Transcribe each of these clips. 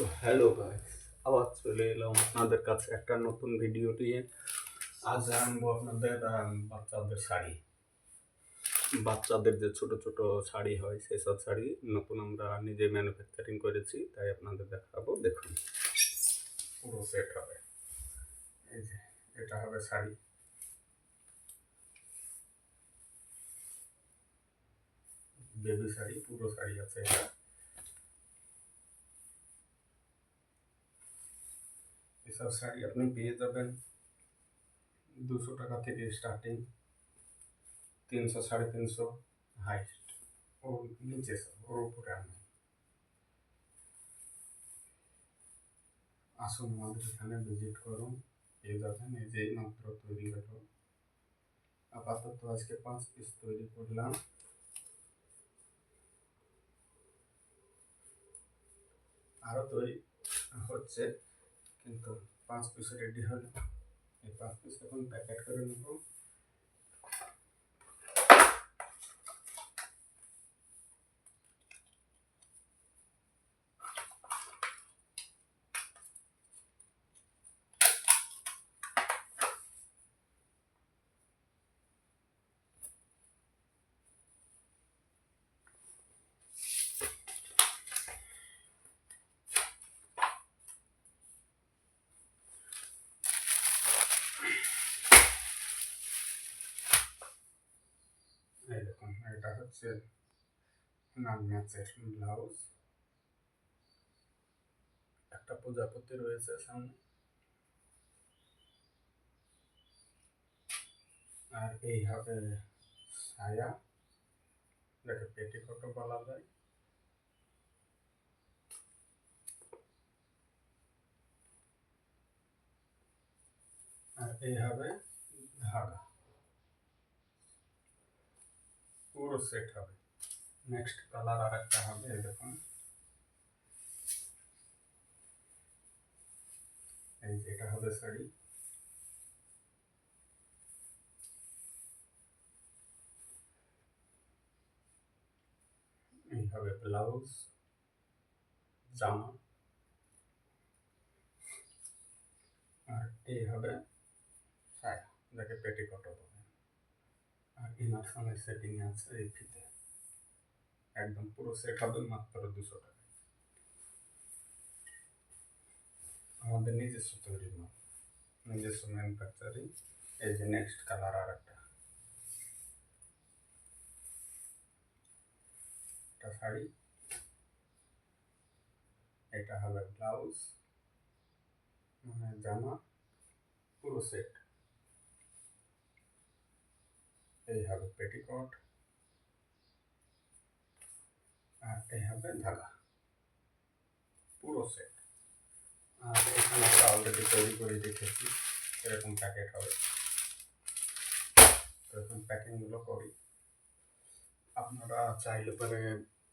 তো hello guys আবার চলে এলাম আপনাদের কাছে একটা নতুন ভিডিও নিয়ে। আজ আনব আপনাদের বাচ্চাদের শাড়ি। বাচ্চাদের যে ছোট ছোট শাড়ি হয় সেসব শাড়ি নতুন আমরা নিজে ম্যানুফ্যাকচারিং করেছি, তাই আপনাদের দেখাবো, দেখুন। পুরো সেট হবে। এই যে, এটা হবে শাড়ি। বেবি শাড়ি, পুরো শাড়ি আছে এটা। এসব শাড়ি আপনি পেয়ে যাবেন। দুশো টাকা থেকে স্টার্টিং তিনশো, সাড়ে তিনশো হাইস্ট ওর নিচে সব, ওর উপরে আমি আসুন আমাদের এখানে ভিজিট করুন, পেয়ে যাবেন। এই যে মাত্র তৈরি হলো। আপাতত আজকে পাঁচ পিস তৈরি করলাম। আরও তৈরি হচ্ছে। কিন্তু পাঁচ পিস রেডি হলো। এই পাঁচ পিস এখন প্যাকেট করে নেব এই দেখুন এটা হচ্ছে নাম ম্যাচের ব্লাউজ। একটা প্রজাপতি রয়েছে সামনে। আর এই হবে ছায়া। যাকে পেটিকোটও বলা যায়। আর এই হবে ধাগা। পুরো সেট হবে। নেক্সট কালার আর একটা হবে, এই দেখুন। এই যে এটা হবে শাড়ি। এই হবে ব্লাউজ জামা। আর এই হবে সায়া যাকে পেটিকোটও বলে। আর ইনার সঙ্গে সেটিং আছে, এই একদম পুরো সেট হবে মাত্র দুশো টাকা। আমাদের নিজস্ব তৈরি মাল, নিজস্ব ম্যানুফ্যাকচারিং এই যে নেক্সট কালার আর একটা শাড়ি, এটা হবে ব্লাউজ মানে জামা, পুরো সেট এই হবে পেটিকোট আর এই হবে ধাগা, পুরো সেট আর এখানে আমরা অলরেডি তৈরি করে রেখেছি, এরকম প্যাকেট হবে। এখন প্যাকিংগুলো করি। আপনারা চাইলে পরে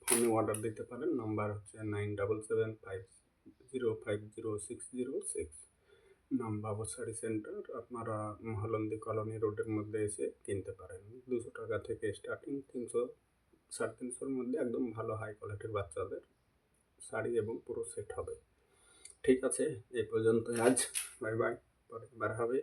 ফোনে অর্ডার দিতে পারেন। নাম্বার হচ্ছে nine double seven five zero five zero six zero six নাম বাবু শাড়ি সেন্টার, আপনারা মহালন্দি কলোনি রোডের মধ্যে এসে কিনতে পারেন। দুশো টাকা থেকে স্টার্টিং তিনশো, সাড়ে তিনশোর মধ্যে একদম ভালো হাই কোয়ালিটির বাচ্চাদের শাড়ি এবং পুরো সেট হবে। ঠিক আছে, এই পর্যন্ত আজ। বাই বাই পরে বার হবে।